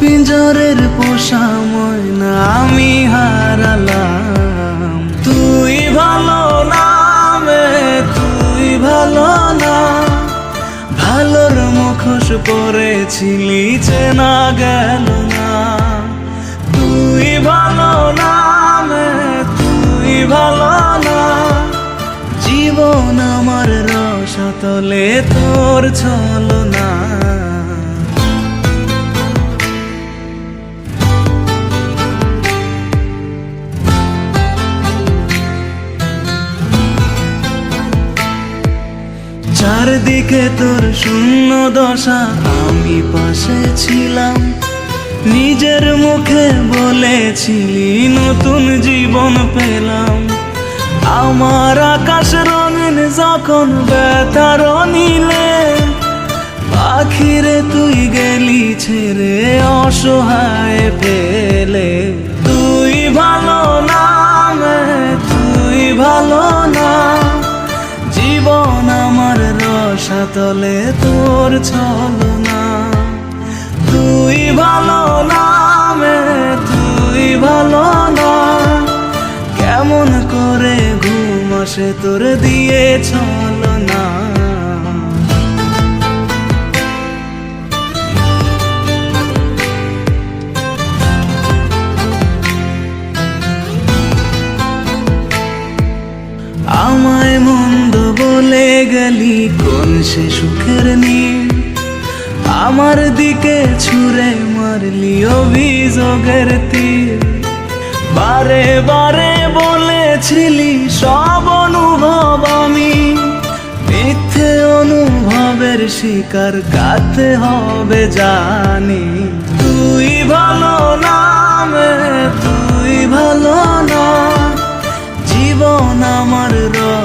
পিঞ্জরের পোষা ময়না, আমি হারালাম। তুই ভালো না তুই ভালো না। ভালোর মুখোশ পরেছিলি, চেনা গেল না। তুই ভালো না তুই ভালো না। জীবন আমার রসতলে তোর ছলো চারদিকে তোর শূন্য দশা। আমি পাশে ছিলাম, নিজের মুখে বলেছিলি, নতুন জীবন পেলাম। আমার আকাশ রঙিন যখন ব্যথার নিলে পাখিরে তুই গেলি ছেড়ে, অসহায় পেলে। তুই ভালো না, তুই ভালো রসাতলে তোর ছলো না তুই ভালো না মে তুই ভালো না। কেমন করে ঘুম আসে তোর দিয়ে কোন সে সুখের নীল? আমার দিকে ছুঁড়ে মারলি অভিযোগের তীর বারে বারে বলেছিলি, সব অনুভব আমি। মিথ্যে অনুভবের শিকার কাতে হবে জানি।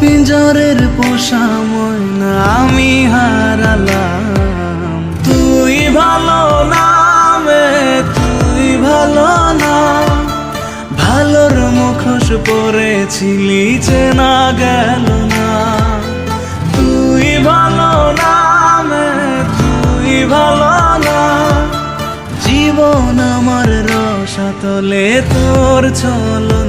পিঞ্জরের পোষা ময়না, আমি হারালাম। তুই ভালো না মে তুই ভালো না। ভালোর মুখোশ পরেছিলি, চেনা গেল না। তুই ভালো না মে তুই ভালো না। জীবন আমার রসাতলে তোর ছলো